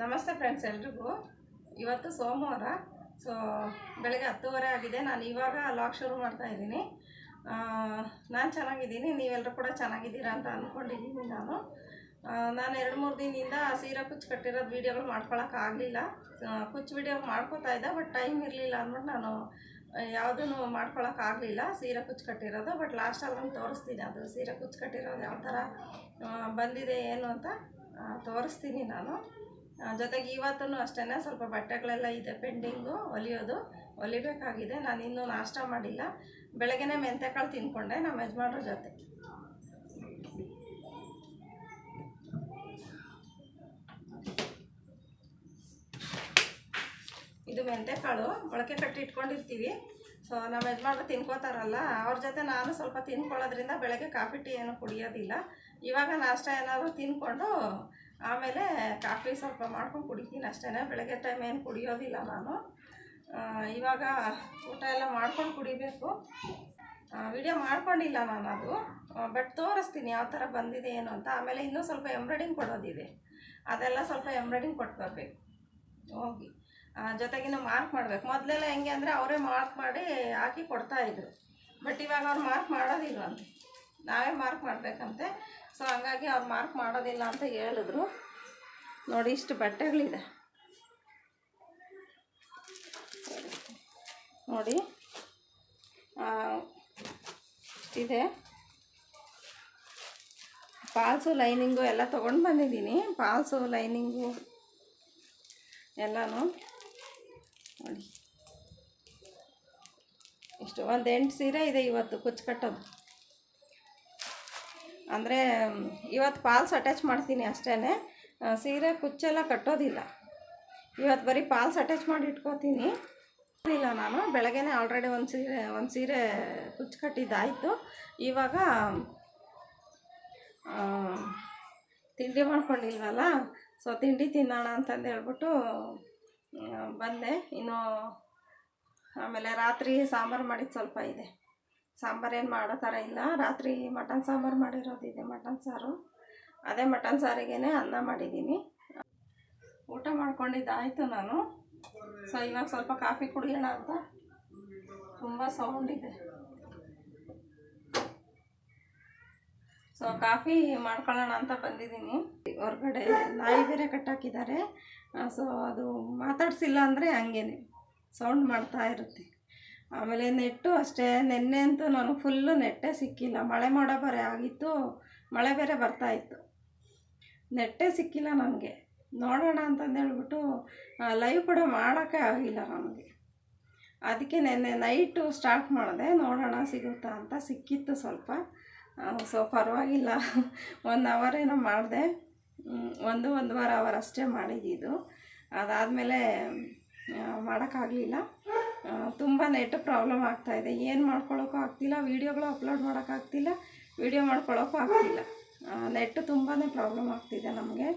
ನಮಸ್ತೆ ಫ್ರೆಂಡ್ಸ್ ಎಲ್ರಿಗೂ. ಇವತ್ತು ಸೋಮವಾರ ಸೊ ಬೆಳಗ್ಗೆ ಹತ್ತುವರೆ ಆಗಿದೆ. ನಾನು ಇವಾಗ ಲಾಗ್ ಶುರು ಮಾಡ್ತಾ ಇದ್ದೀನಿ. ನಾನು ಚೆನ್ನಾಗಿದ್ದೀನಿ ನೀವೆಲ್ಲರೂ ಕೂಡ ಚೆನ್ನಾಗಿದ್ದೀರಾ ಅಂತ ಅಂದ್ಕೊಂಡಿದ್ದೀನಿ ನಾನು. ನಾನು ಎರಡು ಮೂರು ದಿನದಿಂದ ಸೀರೆ ಕುಚ್ಚು ಕಟ್ಟಿರೋದು ವೀಡಿಯೋಗಳು ಮಾಡ್ಕೊಳಕ್ಕಾಗಲಿಲ್ಲ ಕುಚ್ಚು ವೀಡಿಯೋ ಮಾಡ್ಕೋತಾ ಇದ್ದೆ ಬಟ್ ಟೈಮ್ ಇರಲಿಲ್ಲ ಅಂದ್ಬಿಟ್ಟು ನಾನು ಯಾವುದೂ ಮಾಡ್ಕೊಳಕ್ಕಾಗಲಿಲ್ಲ ಸೀರೆ ಕುಚ್ಚು ಕಟ್ಟಿರೋದು. ಬಟ್ ಲಾಸ್ಟಲ್ಲಿ ಒಂದು ತೋರಿಸ್ತೀನಿ, ಅದು ಸೀರೆ ಕುಚ್ಚು ಕಟ್ಟಿರೋದು ಯಾವ ಥರ ಬಂದಿದೆ ಏನು ಅಂತ ತೋರಿಸ್ತೀನಿ ನಾನು. ಜೊತೆಗೆ ಇವತ್ತೂ ಅಷ್ಟೇ ಸ್ವಲ್ಪ ಬಟ್ಟೆಗಳೆಲ್ಲ ಇದೆ ಪೆಂಡಿಂಗು ಹೊಲಿಯೋದು ಹೊಲಿಬೇಕಾಗಿದೆ ನಾನು ಇನ್ನೂ ನಾಷ್ಟ ಮಾಡಿಲ್ಲ. ಬೆಳಗ್ಗೆನೆ ಮೆಂತೆ ಕಾಳು ತಿನ್ಕೊಂಡೆ ನಮ್ಮ ಯಜಮಾನ್ರ ಜೊತೆ. ಇದು ಮೆಂತೆಕಾಳು. ಮೊಳಕೆ ಕಟ್ಟಿ ಇಟ್ಕೊಂಡಿರ್ತೀವಿ. ಸೊ ನಮ್ಮ ಯಜಮಾನ್ರು ತಿನ್ಕೋತಾರಲ್ಲ, ಅವ್ರ ಜೊತೆ ನಾನು ಸ್ವಲ್ಪ ತಿನ್ಕೊಳ್ಳೋದ್ರಿಂದ ಬೆಳಗ್ಗೆ ಕಾಫಿ ಟೀ ಏನು ಕುಡಿಯೋದಿಲ್ಲ. ಇವಾಗ ನಾಷ್ಟ ಏನಾದರೂ ತಿನ್ಕೊಂಡು ಆಮೇಲೆ ಕಾಫಿ ಸ್ವಲ್ಪ ಮಾಡ್ಕೊಂಡು ಕುಡಿತೀನಿ ಅಷ್ಟೇ ಬೆಳಗ್ಗೆ ಟೈಮ್ ಏನು ಕುಡಿಯೋದಿಲ್ಲ ನಾನು. ಇವಾಗ ಊಟ ಎಲ್ಲ ಮಾಡ್ಕೊಂಡು ಕುಡಿಬೇಕು. ವಿಡಿಯೋ ಮಾಡ್ಕೊಂಡಿಲ್ಲ ನಾನು ಅದು. ಬಟ್ ತೋರಿಸ್ತೀನಿ ಯಾವ ಥರ ಬಂದಿದೆ ಏನು ಅಂತ. ಆಮೇಲೆ ಇನ್ನೂ ಸ್ವಲ್ಪ ಎಂಬ್ರಾಯ್ಡಿಂಗ್ ಕೊಡೋದಿದೆ. ಅದೆಲ್ಲ ಸ್ವಲ್ಪ ಎಂಬ್ರಾಯ್ಡಿಂಗ್ ಕೊಟ್ಟು ಬರಬೇಕು ಹೋಗಿ ಜೊತೆಗಿನ ಮಾರ್ಕ್ ಮಾಡಬೇಕು. ಮೊದಲೆಲ್ಲ ಹೆಂಗೆ ಅಂದರೆ ಅವರೇ ಮಾರ್ಕ್ ಮಾಡಿ ಹಾಕಿ ಕೊಡ್ತಾಯಿದ್ರು ಬಟ್ ಇವಾಗ ಅವ್ರು ಮಾರ್ಕ್ ಮಾಡೋದಿಲ್ವಂತೆ. ನಾವೇ ಮಾರ್ಕ್ ಮಾಡಬೇಕಂತೆ. ಸೊ ಹಂಗಾಗಿ ಅವ್ರು ಮಾರ್ಕ್ ಮಾಡೋದಿಲ್ಲ ಅಂತ ಹೇಳಿದ್ರು. ನೋಡಿ, ಇಷ್ಟು ಬಟ್ಟೆಗಳಿದೆ. ನೋಡಿ ಇದೆ. ಪಾಲ್ಸು, ಲೈನಿಂಗು ಎಲ್ಲ ತೊಗೊಂಡು ಬಂದಿದ್ದೀನಿ. ಪಾಲ್ಸು, ಲೈನಿಂಗು ಎಲ್ಲನೂ. ನೋಡಿ. ಇಷ್ಟು ಒಂದು ಎಂಟು ಸೀರೆ ಇದೆ ಇವತ್ತು ಕುಚ್ಚು ಕಟ್ಟೋದು ಅಂದರೆ, ಇವತ್ತು ಪಾಲ್ಸ್ ಅಟ್ಯಾಚ್ ಮಾಡ್ತೀನಿ ಅಷ್ಟೇ ಸೀರೆ ಕುಚ್ಚೆಲ್ಲ ಕಟ್ಟೋದಿಲ್ಲ. ಇವತ್ತು ಬರೀ ಪಾಲ್ಸ್ ಅಟ್ಯಾಚ್ ಮಾಡಿ ಇಟ್ಕೋತೀನಿ. ಇಲ್ಲ ನಾನು, ಬೆಳಗ್ಗೆನೇ ಆಲ್ರೆಡಿ ಒಂದು ಸೀರೆ ಒಂದು ಸೀರೆ ಕುಚ್ಚು ಕಟ್ಟಿದ್ದಾಯಿತು. ಇವಾಗ ತಿಂಡಿ ಮಾಡ್ಕೊಂಡಿಲ್ವಲ್ಲ, ಸೊ ತಿಂಡಿ ತಿನ್ನೋಣ ಅಂತಂದು ಹೇಳ್ಬಿಟ್ಟು ಬಂದೆ. ಇನ್ನು, ಆಮೇಲೆ ರಾತ್ರಿ ಸಾಂಬಾರು ಮಾಡಿದ್ದು ಸ್ವಲ್ಪ ಇದೆ. ಸಾಂಬಾರು ಏನು ಮಾಡೋ ಥರ ಇಲ್ಲ. ರಾತ್ರಿ ಮಟನ್ ಸಾಂಬಾರು ಮಾಡಿರೋದಿದೆ ಮಟನ್ ಸಾರು. ಅದೇ ಮಟನ್ ಸಾರಿಗೇ ಅನ್ನ ಮಾಡಿದ್ದೀನಿ. ಊಟ ಮಾಡ್ಕೊಂಡಿದ್ದಾಯಿತು ನಾನು. ಸೊ ಇವಾಗ ಸ್ವಲ್ಪ ಕಾಫಿ ಕುಡಿಯೋಣ ಅಂತ. ತುಂಬ ಸೌಂಡ್ ಇದೆ. ಸೊ ಕಾಫಿ ಮಾಡ್ಕೊಳ್ಳೋಣ ಅಂತ ಬಂದಿದ್ದೀನಿ. ಹೊರಗಡೆ ನಾಯಿ ಬೇರೆ ಕಟ್ಟಾಕಿದ್ದಾರೆ. ಸೊ ಅದು ಮಾತಾಡ್ಸಿಲ್ಲ ಅಂದರೆ ಹಂಗೇನೆ. ಸೌಂಡ್ ಮಾಡ್ತಾ ಇರುತ್ತೆ. ಆಮೇಲೆ ನೆಟ್ಟು ಅಷ್ಟೇ. ನೆನ್ನೆ ಅಂತೂ ನಾನು ಫುಲ್ಲು ನೆಟ್ಟೆ ಸಿಕ್ಕಿಲ್ಲ. ಮಳೆ ಮಾಡೋ ಬರೇ ಆಗಿತ್ತು. ಮಳೆ ಬೇರೆ ಬರ್ತಾ ಇತ್ತು. ನೆಟ್ಟೆ ಸಿಕ್ಕಿಲ್ಲ ನನಗೆ. ನೋಡೋಣ ಅಂತಂದೇಳ್ಬಿಟ್ಟು ಲೈವ್ ಕೂಡ ಮಾಡೋಕ್ಕೆ ಆಗಿಲ್ಲ ನನಗೆ. ಅದಕ್ಕೆ ನೆನ್ನೆ ನೈಟು ಸ್ಟಾರ್ಟ್ ಮಾಡಿದೆ. ನೋಡೋಣ ಸಿಗುತ್ತಾ ಅಂತ ಸಿಕ್ಕಿತ್ತು ಸ್ವಲ್ಪ. ಸೊ ಪರವಾಗಿಲ್ಲ. ಅವರ್ ಏನೋ ಮಾಡಿದೆ. ಒಂದು ಒಂದು ವಾರ ಅವರ್ ಅಷ್ಟೇ ಮಾಡಿದ್ದು ಅದಾದಮೇಲೆ ಮಾಡೋಕ್ಕಾಗಲಿಲ್ಲ. ತುಂಬ ನೆಟ್ ಪ್ರಾಬ್ಲಮ್ ಆಗ್ತಾಯಿದೆ ಏನು ಮಾಡ್ಕೊಳ್ಳೋಕ್ಕೂ ಆಗ್ತಿಲ್ಲ. ವೀಡಿಯೋಗಳು ಅಪ್ಲೋಡ್ ಮಾಡೋಕ್ಕಾಗ್ತಿಲ್ಲ ವೀಡಿಯೋ ಮಾಡ್ಕೊಳ್ಳೋಕ್ಕೂ ಆಗ್ತಿಲ್ಲ. ನೆಟ್ ತುಂಬಾ ಪ್ರಾಬ್ಲಮ್ ಆಗ್ತಿದೆ ನಮಗೆ.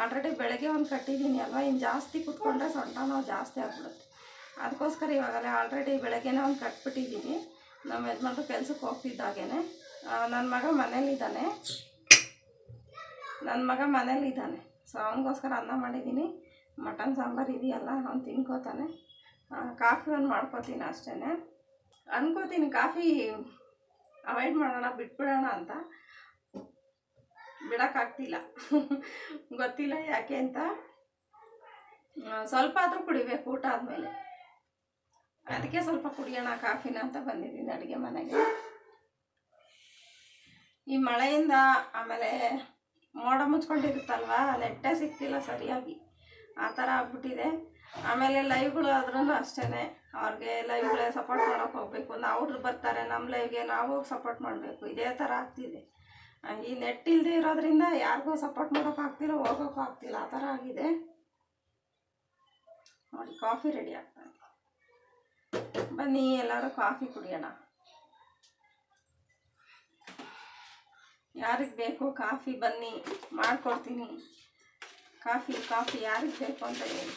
ಆಲ್ರೆಡಿ ಬೆಳಗ್ಗೆ ಒಂದು ಕಟ್ಟಿದ್ದೀನಿ ಅಲ್ವಾ? ಇನ್ನು ಜಾಸ್ತಿ ಕುತ್ಕೊಂಡ್ರೆ ಸೊಂಟ ನೋವು ಜಾಸ್ತಿ ಆಗ್ಬಿಡುತ್ತೆ. ಅದಕ್ಕೋಸ್ಕರ ಇವಾಗಲೇ ಆಲ್ರೆಡಿ ಬೆಳಗ್ಗೆನೇ ಒಂದು ಕಟ್ಬಿಟ್ಟಿದ್ದೀನಿ ನಮ್ಮ ಯಜಮಾನ್ರು ಕೆಲಸಕ್ಕೆ ಹೋಗ್ತಿದ್ದಾಗೇ ನನ್ನ ಮಗ ಮನೇಲಿದ್ದಾನೆ. ನನ್ನ ಮಗ ಮನೇಲಿದ್ದಾನೆ. ಸೊ ಅವನಿಗೋಸ್ಕರ ಅನ್ನ ಮಾಡಿದ್ದೀನಿ ಮಟನ್ ಸಾಂಬಾರು ಇದೆಯಲ್ಲ, ಅವ್ನು ತಿನ್ಕೋತಾನೆ. ಕಾಫಿ ಒಂದು ಮಾಡ್ಕೋತೀನಿ ಅಷ್ಟೇ ಅನ್ಕೋತೀನಿ ಕಾಫಿ ಅವಾಯ್ಡ್ ಮಾಡೋಣ, ಬಿಟ್ಬಿಡೋಣ ಅಂತ. ಬಿಡೋಕ್ಕಾಗ್ತಿಲ್ಲ. ಗೊತ್ತಿಲ್ಲ ಯಾಕೆ ಅಂತ. ಸ್ವಲ್ಪ ಆದರೂ ಕುಡಿಬೇಕು ಊಟ ಆದಮೇಲೆ. ಅದಕ್ಕೆ ಸ್ವಲ್ಪ ಕುಡಿಯೋಣ ಕಾಫಿನ ಅಂತ ಬಂದಿದ್ದೀನಿ ಅಡುಗೆ ಮನೆಗೆ. ಈ ಮಳೆಯಿಂದ ಆಮೇಲೆ ಮೋಡ ಮುಚ್ಕೊಂಡಿರುತ್ತಲ್ವ, ನೆಟ್ಟೆ ಸಿಗ್ತಿಲ್ಲ ಸರಿಯಾಗಿ. ಆ ಥರ ಆಗ್ಬಿಟ್ಟಿದೆ. ಆಮೇಲೆ ಲೈವ್ಗಳು ಆದ್ರೂ ಅಷ್ಟೇ ಅವ್ರಿಗೆ ಲೈವ್ಗಳೇ ಸಪೋರ್ಟ್ ಮಾಡೋಕೆ ಹೋಗ್ಬೇಕು. ಅವ್ರು ಬರ್ತಾರೆ ನಮ್ಮ ಲೈವ್ಗೆ ನಾವು ಸಪೋರ್ಟ್ ಮಾಡಬೇಕು. ಇದೇ ಥರ ಆಗ್ತಿದೆ. ಈ ನೆಟ್ ಇಲ್ಲದೆ ಇರೋದ್ರಿಂದ ಯಾರಿಗೂ ಸಪೋರ್ಟ್ ಮಾಡೋಕೆ ಆಗ್ತಿಲ್ಲ ಹೋಗೋಕ್ಕೂ ಆಗ್ತಿಲ್ಲ. ಆ ಥರ ಆಗಿದೆ. ನೋಡಿ ಕಾಫಿ ರೆಡಿ ಆಗ್ತಾ ಬನ್ನಿ, ಎಲ್ಲರೂ ಕಾಫಿ ಕುಡಿಯೋಣ. ಯಾರಿಗೆ ಬೇಕು ಕಾಫಿ ಬನ್ನಿ. ಮಾಡ್ಕೊಡ್ತೀನಿ. ಕಾಫಿ ಕಾಫಿ ಯಾರಿಗೆ ಬೇಕು ಅಂತ ಹೇಳಿ.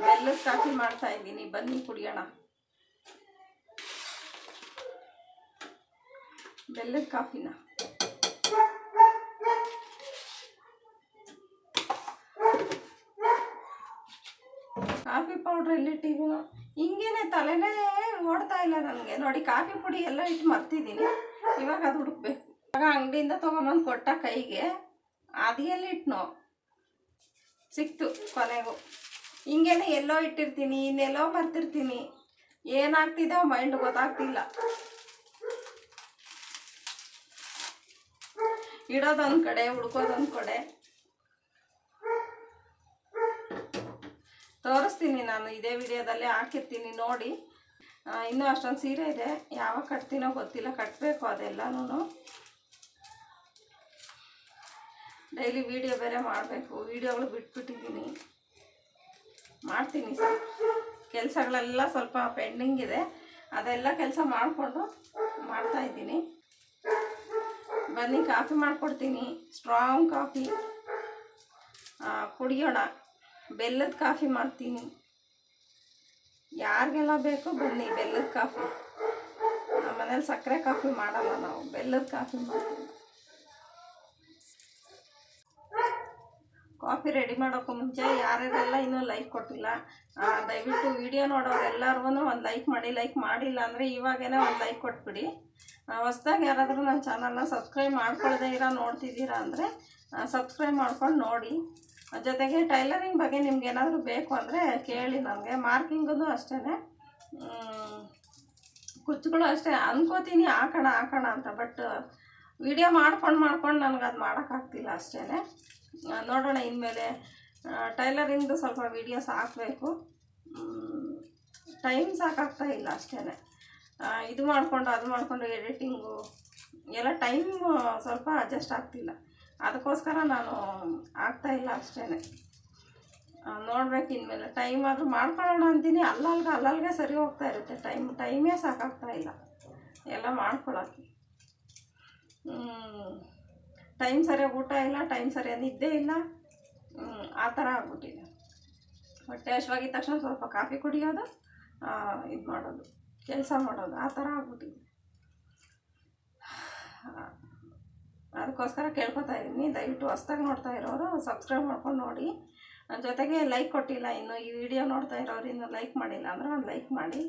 ಬೆಲ್ಲದ ಕಾಫಿ ಮಾಡ್ತಾ ಇದ್ದೀನಿ. ಬನ್ನಿ, ಕುಡಿಯೋಣ. ಬೆಲ್ಲದ ಕಾಫಿನ. ಕಾಫಿ ಪೌಡ್ರ್ ಎಲ್ಲಿಟ್ಟಿದ್ದೀನೋ ಹಿಂಗೇನೆ ತಲೆನೇ ಓಡ್ತಾ ಇಲ್ಲ ನನಗೆ. ನೋಡಿ, ಕಾಫಿ ಪುಡಿ ಎಲ್ಲ ಇಟ್ಟು ಮರ್ತಿದ್ದೀನಿ. ಇವಾಗ ಅದು ಹುಡುಕ್ಬೇಕು. ಇವಾಗ ಅಂಗಡಿಯಿಂದ ತೊಗೊಂಬಂದು ಕೊಟ್ಟ ಕೈಗೆ, ಅದಿಯಲ್ಲಿ ಇಟ್ನು. ಸಿಕ್ತು ಕೊನೆಗೂ. ಹಿಂಗೇನೆ ಎಲ್ಲೋ ಇಟ್ಟಿರ್ತೀನಿ, ಇನ್ನೆಲ್ಲೋ ಬರ್ತಿರ್ತೀನಿ ಏನಾಗ್ತಿದೋ ಮೈಂಡ್ ಗೊತ್ತಾಗ್ತಿಲ್ಲ. ಇಡೋದೊಂದು ಕಡೆ ಹುಡ್ಕೋದೊಂದು ಕಡೆ. ತೋರಿಸ್ತೀನಿ ನಾನು, ಇದೇ ವಿಡಿಯೋದಲ್ಲಿ ಹಾಕಿರ್ತೀನಿ, ನೋಡಿ. ಇನ್ನೂ ಅಷ್ಟೊಂದು ಸೀರೆ ಇದೆ, ಯಾವಾಗ ಕಟ್ತೀನೋ ಗೊತ್ತಿಲ್ಲ ಕಟ್ಟಬೇಕು ಅದೆಲ್ಲನೂ ಡೈಲಿ ವಿಡಿಯೋ ಬೇರೆ ಮಾಡಬೇಕು, ವಿಡಿಯೋಗಳು ಬಿಟ್ಬಿಟ್ಟಿದ್ದೀನಿ. ಮಾಡ್ತೀನಿ ಸರ್. ಕೆಲಸಗಳೆಲ್ಲ ಸ್ವಲ್ಪ ಪೆಂಡಿಂಗ್ ಇದೆ. ಅದೆಲ್ಲ ಕೆಲಸ ಮಾಡಿಕೊಂಡು ಮಾಡ್ತಾ ಇದ್ದೀನಿ. ಬನ್ನಿ, ಕಾಫಿ ಮಾಡಿಕೊಡ್ತೀನಿ. Strong coffee. ಕುಡಿಯೋಣ. ಬೆಲ್ಲದ ಕಾಫಿ ಮಾಡ್ತೀನಿ. ಯಾರಿಗೆಲ್ಲ ಬೇಕು ಬನ್ನಿ, ಬೆಲ್ಲದ ಕಾಫಿ. ನಮ್ಮ ಮನೇಲಿ ಸಕ್ಕರೆ ಕಾಫಿ ಮಾಡಲ್ಲ ನಾವು. ಬೆಲ್ಲದ ಕಾಫಿ ಮಾಡ್ತೀವಿ ಕಾಫಿ ರೆಡಿ ಮಾಡೋಕ್ಕೂ ಮುಂಚೆ ಯಾರ್ಯಾರೆಲ್ಲ ಇನ್ನೂ ಲೈಕ್ ಕೊಟ್ಟಿಲ್ಲ ದಯವಿಟ್ಟು ವಿಡಿಯೋ ನೋಡೋರೆಲ್ಲರಿಗೂ ಒಂದು ಲೈಕ್ ಮಾಡಿ, ಲೈಕ್ ಮಾಡಿಲ್ಲ ಅಂದರೆ ಇವಾಗೇನೆ ಒಂದು ಲೈಕ್ ಕೊಟ್ಬಿಡಿ. ಹೊಸ್ದಾಗಿ ಯಾರಾದರೂ ನನ್ನ ಚಾನಲ್ನ ಸಬ್ಸ್ಕ್ರೈಬ್ ಮಾಡ್ಕೊಳ್ಳದೆ ಇರೋ ನೋಡ್ತಿದ್ದೀರಾ ಅಂದರೆ ಸಬ್ಸ್ಕ್ರೈಬ್ ಮಾಡ್ಕೊಂಡು ನೋಡಿ. ಜೊತೆಗೆ ಟೈಲರಿಂಗ್ ಬಗ್ಗೆ ನಿಮ್ಗೆ ಏನಾದರೂ ಬೇಕು ಅಂದರೆ ಕೇಳಿ ನನಗೆ. ಮಾರ್ಕಿಂಗೂ ಅಷ್ಟೇ ಕುಚ್ಚುಗಳು ಅಷ್ಟೇ. ಅಂದ್ಕೋತೀನಿ ಹಾಕೋಣ ಹಾಕೋಣ ಅಂತ, ಬಟ್ ವಿಡಿಯೋ ಮಾಡ್ಕೊಂಡು ಮಾಡ್ಕೊಂಡು ನನಗೆ ಅದು ಮಾಡೋಕ್ಕಾಗ್ತಿಲ್ಲ ಅಷ್ಟೇ ನೋಡೋಣ ಇನ್ಮೇಲೆ. ಟೈಲರಿಂಗ್ದು ಸ್ವಲ್ಪ ವೀಡಿಯೋಸ್ ಹಾಕಬೇಕು. ಟೈಮ್ ಸಾಕಾಗ್ತಾ ಇಲ್ಲ ಅಷ್ಟೇ ಇದು ಮಾಡಿಕೊಂಡು ಅದು ಮಾಡಿಕೊಂಡು ಎಡಿಟಿಂಗು ಎಲ್ಲ ಟೈಮ್ ಸ್ವಲ್ಪ ಅಡ್ಜಸ್ಟ್ ಆಗ್ತಿಲ್ಲ. ಅದಕ್ಕೋಸ್ಕರ ನಾನು ಆಗ್ತಾ ಇಲ್ಲ ಅಷ್ಟೇ ನೋಡ್ಬೇಕು ಇನ್ಮೇಲೆ. ಟೈಮ್ ಆದರೂ ಮಾಡ್ಕೊಳ್ಳೋಣ ಅಂತೀನಿ. ಅಲ್ಲಲ್ಗೆ ಅಲ್ಲಲ್ಗೆ ಸರಿ ಹೋಗ್ತಾ ಇರುತ್ತೆ. ಟೈಮ್ ಟೈಮೇ ಸಾಕಾಗ್ತಾ ಇಲ್ಲ. ಎಲ್ಲ ಮಾಡ್ಕೊಳ್ಳೋಕ್ಕೆ ಟೈಮ್ ಸರಿಯಾಗಿ ಊಟ ಇಲ್ಲ, ಟೈಮ್ ಸರಿಯಾಗಿ ನಿದ್ದೆ ಇಲ್ಲ. ಆ ಥರ ಆಗ್ಬಿಟ್ಟಿದೆ. ಹೊಟ್ಟೆ ಹಶ್ವಾಗಿದ್ದ ತಕ್ಷಣ ಸ್ವಲ್ಪ ಕಾಫಿ ಕುಡಿಯೋದು ಇದು ಮಾಡೋದು, ಕೆಲಸ ಮಾಡೋದು, ಆ ಥರ ಆಗ್ಬಿಟ್ಟಿದೆ. ಅದಕ್ಕೋಸ್ಕರ ಕೇಳ್ಕೊತಾ ಇದ್ದೀನಿ. ದಯವಿಟ್ಟು ಹೊಸ್ದಾಗಿ ನೋಡ್ತಾ ಇರೋರು ಸಬ್ಸ್ಕ್ರೈಬ್ ಮಾಡ್ಕೊಂಡು ನೋಡಿ. ಜೊತೆಗೆ ಲೈಕ್ ಕೊಟ್ಟಿಲ್ಲ, ಇನ್ನು ಈ ವಿಡಿಯೋ ನೋಡ್ತಾ ಇರೋರು, ಇನ್ನು ಲೈಕ್ ಮಾಡಿಲ್ಲ ಅಂದರೆ ಒಂದು ಲೈಕ್ ಮಾಡಿ.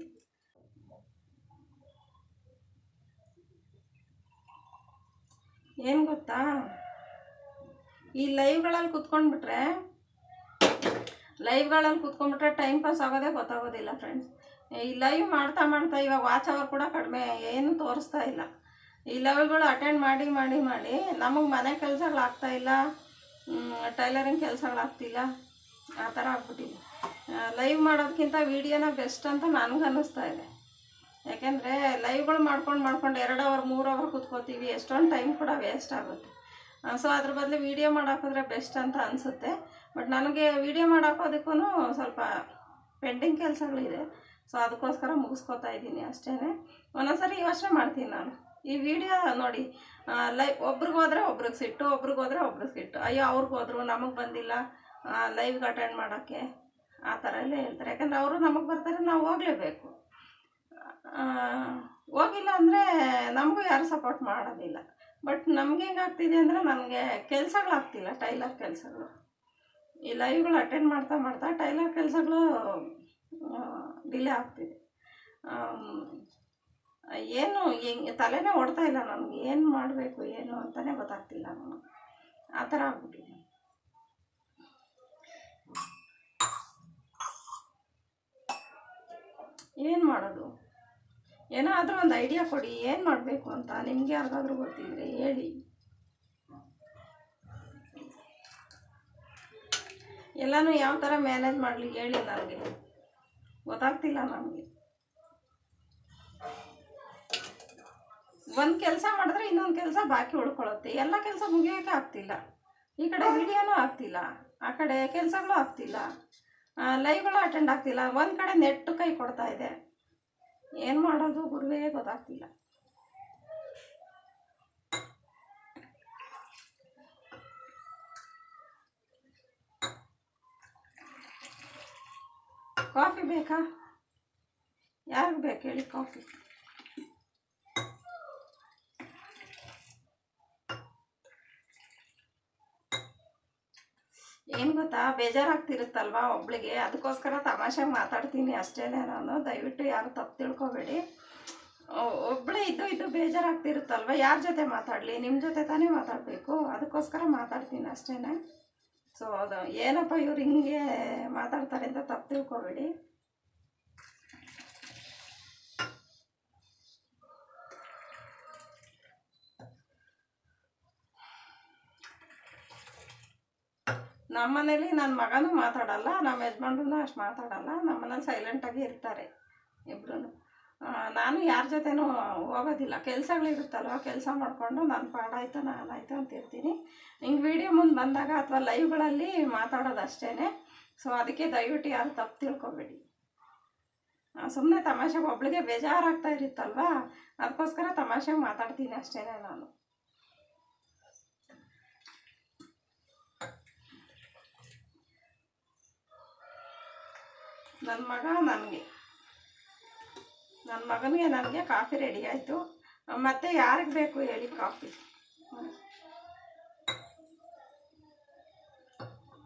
ಏನು ಗೊತ್ತಾ? ಈ ಲೈವ್ಗಳಲ್ಲಿ ಕುತ್ಕೊಂಡ್ಬಿಟ್ರೆ ಲೈವ್ಗಳಲ್ಲಿ ಕುತ್ಕೊಂಡ್ಬಿಟ್ರೆ ಟೈಮ್ ಪಾಸ್ ಆಗೋದೇ ಗೊತ್ತಾಗೋದಿಲ್ಲ ಫ್ರೆಂಡ್ಸ್ ಈ ಲೈವ್ ಮಾಡ್ತಾ ಮಾಡ್ತಾ ಇವಾಗ ವಾಚ್ ಅವರ್ ಕೂಡ ಕಡಿಮೆ, ಏನು ತೋರಿಸ್ತಾ ಇಲ್ಲ. ಈ ಲೈವ್ಗಳು ಅಟೆಂಡ್ ಮಾಡಿ ಮಾಡಿ ಮಾಡಿ ನಮಗೆ ಮನೆ ಕೆಲಸಗಳಾಗ್ತಾ ಇಲ್ಲ ಟೈಲರಿಂಗ್ ಕೆಲಸಗಳಾಗ್ತಿಲ್ಲ ಆ ಥರ ಆಗ್ಬಿಟ್ಟಿದೆ. ಲೈವ್ ಮಾಡೋದಕ್ಕಿಂತ ವೀಡಿಯೋನ ಬೆಸ್ಟ್ ಅಂತ ನನಗೆ ಅನ್ನಿಸ್ತಾ ಇದೆ. ಯಾಕೆಂದರೆ ಲೈವ್ಗಳು ಮಾಡ್ಕೊಂಡು ಮಾಡ್ಕೊಂಡು ಎರಡು ಅವರ್ ಮೂರು ಅವರ್ ಕೂತ್ಕೋತೀವಿ ಎಷ್ಟೊಂದು ಟೈಮ್ ಕೂಡ ವೇಸ್ಟ್ ಆಗುತ್ತೆ. ಸೊ ಅದ್ರ ಬದಲು ವೀಡಿಯೋ ಮಾಡಾಕಿದ್ರೆ ಬೆಸ್ಟ್ ಅಂತ ಅನಿಸುತ್ತೆ. ಬಟ್ ನನಗೆ ವೀಡಿಯೋ ಮಾಡಾಕೋದಕ್ಕೂ ಸ್ವಲ್ಪ ಪೆಂಡಿಂಗ್ ಕೆಲಸಗಳಿದೆ. ಸೊ ಅದಕ್ಕೋಸ್ಕರ ಮುಗಿಸ್ಕೊತಾ ಇದ್ದೀನಿ ಅಷ್ಟೇ ಒಂದೊಂದ್ಸರಿ ಯೋಚನೆ ಮಾಡ್ತೀನಿ ನಾನು. ಈ ವಿಡಿಯೋ ನೋಡಿ ಲೈವ್ ಒಬ್ರಿಗೆ ಹೋದರೆ ಒಬ್ರಿಗೆ ಸಿಟ್ಟು, ಒಬ್ರಿಗೆ ಹೋದರೆ ಒಬ್ರಿಗೆ ಸಿಟ್ಟು. ಅಯ್ಯೋ, ಅವ್ರಿಗೆ ಹೋದ್ರು, ನಮಗೆ ಬಂದಿಲ್ಲ ಲೈವ್ಗೆ ಅಟೆಂಡ್ ಮಾಡೋಕ್ಕೆ. ಆ ಥರ ಎಲ್ಲ ಹೇಳ್ತಾರೆ. ಯಾಕಂದರೆ ಅವರು ನಮಗೆ ಬರ್ತಾರೆ, ನಾವು ಹೋಗಲೇಬೇಕು. ಹೋಗಿಲ್ಲ ಅಂದರೆ ನಮಗೂ ಯಾರು ಸಪೋರ್ಟ್ ಮಾಡೋದಿಲ್ಲ. ಬಟ್ ನಮ್ಗೆ ಹೆಂಗಾಗ್ತಿದೆ ಅಂದರೆ ನನಗೆ ಕೆಲಸಗಳಾಗ್ತಿಲ್ಲ, ಟೈಲರ್ ಕೆಲಸಗಳು. ಈ ಲೈವ್ಗಳು ಅಟೆಂಡ್ ಮಾಡ್ತಾ ಮಾಡ್ತಾ ಟೈಲರ್ ಕೆಲಸಗಳು ಡಿಲೇ ಆಗ್ತಿದೆ. ಏನು ಹೆಂಗೆ, ತಲೆನೇ ಓಡ್ತಾ ಇಲ್ಲ ನನಗೆ ಏನು ಮಾಡಬೇಕು, ಏನು ಅಂತಲೇ ಗೊತ್ತಾಗ್ತಿಲ್ಲ ನಾನು ಆ ಥರ ಆಗ್ಬಿಟ್ಟಿದೆ. ಏನು ಮಾಡೋದು? ಏನಾದರೂ ಒಂದು ಐಡಿಯಾ ಕೊಡಿ, ಏನು ಮಾಡಬೇಕು ಅಂತ ನಿಮಗೆ ಯಾರಿಗಾದ್ರೂ ಗೊತ್ತಿದ್ರೆ ಹೇಳಿ. ಎಲ್ಲನೂ ಯಾವ ಥರ ಮ್ಯಾನೇಜ್ ಮಾಡಲಿ ಹೇಳಿ ನನಗೆ. ಗೊತ್ತಾಗ್ತಿಲ್ಲ ನನಗೆ. ಒಂದು ಕೆಲಸ ಮಾಡಿದ್ರೆ ಇನ್ನೊಂದು ಕೆಲಸ ಬಾಕಿ ಉಳ್ಕೊಳ್ಳುತ್ತೆ ಎಲ್ಲ ಕೆಲಸ ಮುಗಿಯೋಕ್ಕೆ ಆಗ್ತಿಲ್ಲ. ಈ ಕಡೆ ವಿಡಿಯೋನೂ ಆಗ್ತಿಲ್ಲ. ಆ ಕಡೆ ಕೆಲಸಗಳು ಆಗ್ತಿಲ್ಲ. ಲೈವ್ಗಳು ಅಟೆಂಡ್ ಆಗ್ತಿಲ್ಲ. ಒಂದು ಕಡೆ ನೆಟ್ಟು ಕೈ ಕೊಡ್ತಾ ಇದೆ. ಏನು ಮಾಡೋದು ಗುರುವೇ ಗೊತ್ತಾಗ್ತಿಲ್ಲ. ಕಾಫಿ ಬೇಕಾ? ಯಾರಿಗೆ ಬೇಕು ಹೇಳಿ ಕಾಫಿ. ಏನು ಗೊತ್ತಾ? ಬೇಜಾರಾಗ್ತಿರುತ್ತಲ್ವಾ ಒಬ್ಳಿಗೆ? ಅದಕ್ಕೋಸ್ಕರ ತಮಾಷೆ ಮಾತಾಡ್ತೀನಿ ಅಷ್ಟೇ ನಾನು. ದಯವಿಟ್ಟು ಯಾರು ತಪ್ಪು ತಿಳ್ಕೊಬೇಡಿ. ಒಬ್ಬಳೇ ಇದ್ದು ಇದ್ದು ಬೇಜಾರಾಗ್ತಿರುತ್ತಲ್ವ? ಯಾರ ಜೊತೆ ಮಾತಾಡಲಿ? ನಿಮ್ಮ ಜೊತೆ ತಾನೇ ಮಾತಾಡಬೇಕು. ಅದಕ್ಕೋಸ್ಕರ ಮಾತಾಡ್ತೀನಿ ಅಷ್ಟೇ ಸೊ ಅದು, ಏನಪ್ಪ ಇವ್ರು ಹಿಂಗೆ ಮಾತಾಡ್ತಾರೆ ಅಂತ ತಪ್ಪು ತಿಳ್ಕೊಬೇಡಿ. ನಮ್ಮ ಮನೇಲಿ ನನ್ನ ಮಗನೂ ಮಾತಾಡಲ್ಲ, ನಮ್ಮ ಯಜಮಾನ್ರೂ ಅಷ್ಟು ಮಾತಾಡಲ್ಲ, ನಮ್ಮ ಮನೇಲಿ ಸೈಲೆಂಟಾಗಿ ಇರ್ತಾರೆ ಇಬ್ಬರೂ ನಾನು ಯಾರ ಜೊತೆನೂ ಹೋಗೋದಿಲ್ಲ. ಕೆಲಸಗಳಿರುತ್ತಲ್ವ, ಕೆಲಸ ಮಾಡಿಕೊಂಡು ನನ್ನ ಪಾಡಾಯ್ತು ನಾನಾಯ್ತು ಅಂತ ಇರ್ತೀನಿ. ಹಿಂಗೆ ವಿಡಿಯೋ ಮುಂದೆ ಬಂದಾಗ ಅಥವಾ ಲೈವ್ಗಳಲ್ಲಿ ಮಾತಾಡೋದು ಅಷ್ಟೇ ಸೊ ಅದಕ್ಕೆ ದಯವಿಟ್ಟು ಯಾರು ತಪ್ಪು ತಿಳ್ಕೊಬೇಡಿ. ಸುಮ್ಮನೆ ತಮಾಷೆಗೆ ಒಬ್ಳಿಗೆ ಬೇಜಾರಾಗ್ತಾ ಇರುತ್ತಲ್ವ, ಅದಕ್ಕೋಸ್ಕರ ತಮಾಷೆಗೆ ಮಾತಾಡ್ತೀನಿ ಅಷ್ಟೇ ನಾನು. ನನ್ನ ಮಗ ನನಗೆ. ನನ್ನ ಮಗನಿಗೆ ನನಗೆ ಕಾಫಿ ರೆಡಿ ಆಯಿತು. ಮತ್ತೆ ಯಾರಿಗೆ ಬೇಕು ಹೇಳಿ ಕಾಫಿ.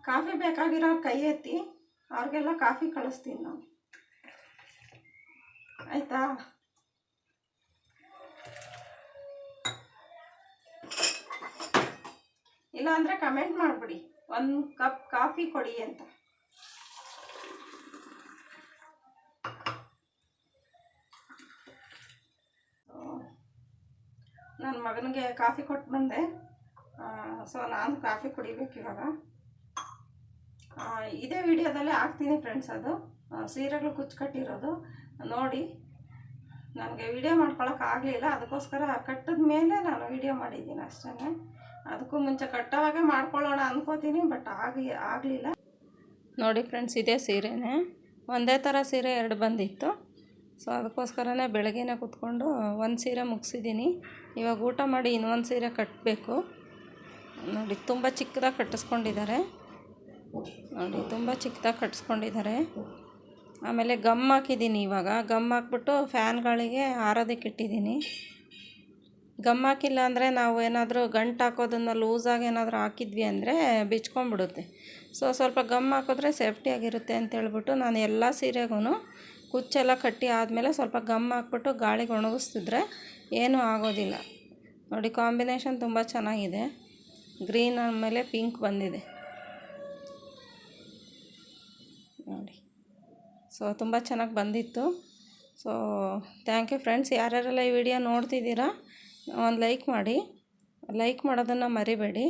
ಕಾಫಿ ಬೇಕಾಗಿರೋ ಕೈ ಎತ್ತಿ, ಅವ್ರಿಗೆಲ್ಲ ಕಾಫಿ ಕಳಿಸ್ತೀನಿ ನಾನು. ಆಯಿತಾ? ಇಲ್ಲಾಂದರೆ ಕಮೆಂಟ್ ಮಾಡಿಬಿಡಿ. ಒಂದು ಕಪ್ ಕಾಫಿ ಕೊಡಿ ಅಂತ. ನನ್ನ ಮಗನಿಗೆ ಕಾಫಿ ಕೊಟ್ಟು ಬಂದೆ. ಸೊ ನಾನು ಕಾಫಿ ಕುಡಿಬೇಕು ಇವಾಗ. ಇದೇ ವಿಡಿಯೋದಲ್ಲೇ ಹಾಕ್ತೀನಿ ಫ್ರೆಂಡ್ಸ್ ಅದು. ಸೀರೆಗಳು ಕುಚ್ಚು ನೋಡಿ, ನನಗೆ ವಿಡಿಯೋ ಆಗಲಿಲ್ಲ. ಅದಕ್ಕೋಸ್ಕರ ಕಟ್ಟಿದ ಮೇಲೆ ನಾನು ವಿಡಿಯೋ ಮಾಡಿದ್ದೀನಿ ಅಷ್ಟೇ ಅದಕ್ಕೂ ಮುಂಚೆ ಕಟ್ಟೋವಾಗೆ ಮಾಡ್ಕೊಳ್ಳೋಣ ಅನ್ಕೋತೀನಿ ಬಟ್ ಆಗಿ, ಆಗಲಿಲ್ಲ. ನೋಡಿ ಫ್ರೆಂಡ್ಸ್ ಇದೇ ಸೀರೆನೇ. ಒಂದೇ ಥರ ಸೀರೆ ಎರಡು ಬಂದಿತ್ತು. ಸೊ ಅದಕ್ಕೋಸ್ಕರನೇ ಬೆಳಗ್ಗೆನೇ ಕೂತ್ಕೊಂಡು ಒಂದು ಸೀರೆ ಮುಗಿಸಿದ್ದೀನಿ. ಇವಾಗ ಊಟ ಮಾಡಿ ಇನ್ನೊಂದು ಸೀರೆ ಕಟ್ಟಬೇಕು ನೋಡಿ, ತುಂಬ ಚಿಕ್ಕದಾಗಿ ಕಟ್ಟಿಸ್ಕೊಂಡಿದ್ದಾರೆ. ನೋಡಿ, ತುಂಬ ಚಿಕ್ಕದಾಗಿ ಕಟ್ಟಿಸ್ಕೊಂಡಿದ್ದಾರೆ. ಆಮೇಲೆ ಗಮ್ ಹಾಕಿದ್ದೀನಿ ಇವಾಗ. ಗಮ್ ಹಾಕ್ಬಿಟ್ಟು ಫ್ಯಾನ್ಗಳಿಗೆ ಆರೋದಕ್ಕೆ ಇಟ್ಟಿದ್ದೀನಿ ಗಮ್ ಹಾಕಿಲ್ಲ ಅಂದರೆ ನಾವು ಏನಾದರೂ ಗಂಟು ಹಾಕೋದನ್ನು ಲೂಸಾಗಿ ಏನಾದರೂ ಹಾಕಿದ್ವಿ ಅಂದರೆ ಬಿಚ್ಕೊಂಡ್ಬಿಡುತ್ತೆ. ಸೊ ಸ್ವಲ್ಪ ಗಮ್ ಹಾಕಿದ್ರೆ ಸೇಫ್ಟಿಯಾಗಿರುತ್ತೆ ಅಂತೇಳ್ಬಿಟ್ಟು ನಾನು ಎಲ್ಲ ಸೀರೆಗೂ ಕುಚ್ಚೆಲ್ಲ ಕಟ್ಟಿ ಆದಮೇಲೆ ಸ್ವಲ್ಪ ಗಮ್ ಹಾಕ್ಬಿಟ್ಟು ಗಾಳಿಗೆ ಒಣಗಿಸ್ತಿದ್ರೆ ಏನೂ ಆಗೋದಿಲ್ಲ. ನೋಡಿ, ಕಾಂಬಿನೇಷನ್ ತುಂಬ ಚೆನ್ನಾಗಿದೆ. ಗ್ರೀನ್ ಆಮೇಲೆ ಪಿಂಕ್ ಬಂದಿದೆ. ನೋಡಿ. ಸೊ, ತುಂಬ ಚೆನ್ನಾಗಿ ಬಂದಿತ್ತು. So, thank you friends. ಯಾರ್ಯಾರೆಲ್ಲ ಈ ವಿಡಿಯೋ ನೋಡ್ತಿದ್ದೀರಾ, ಒಂದು ಲೈಕ್ ಮಾಡಿ. ಲೈಕ್ ಮಾಡೋದನ್ನು ಮರಿಬೇಡಿ.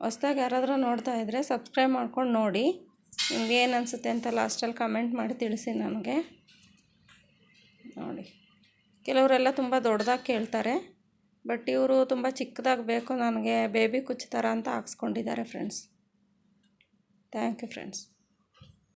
ಹೊಸ್ದಾಗಿ ಯಾರಾದರೂ ನೋಡ್ತಾ ಇದ್ದರೆ ಸಬ್ಸ್ಕ್ರೈಬ್ ಮಾಡ್ಕೊಂಡು ನೋಡಿ. ನಿಮ್ಗೆ ಏನು ಅನಿಸುತ್ತೆ ಅಂತ ಲಾಸ್ಟಲ್ಲಿ ಕಮೆಂಟ್ ಮಾಡಿ ತಿಳಿಸಿ ನನಗೆ. ನೋಡಿ. ಕೆಲವರೆಲ್ಲ ತುಂಬ ದೊಡ್ಡದಾಗಿ ಕೇಳ್ತಾರೆ ಬಟ್ ಇವರು ತುಂಬ ಚಿಕ್ಕದಾಗಿ ಬೇಕು, ನನಗೆ ಬೇಬಿ ಕುಚ್ಚು ಥರ ಅಂತ ಹಾಕ್ಸ್ಕೊಂಡಿದ್ದಾರೆ ಫ್ರೆಂಡ್ಸ್ ಥ್ಯಾಂಕ್ ಯು ಫ್ರೆಂಡ್ಸ್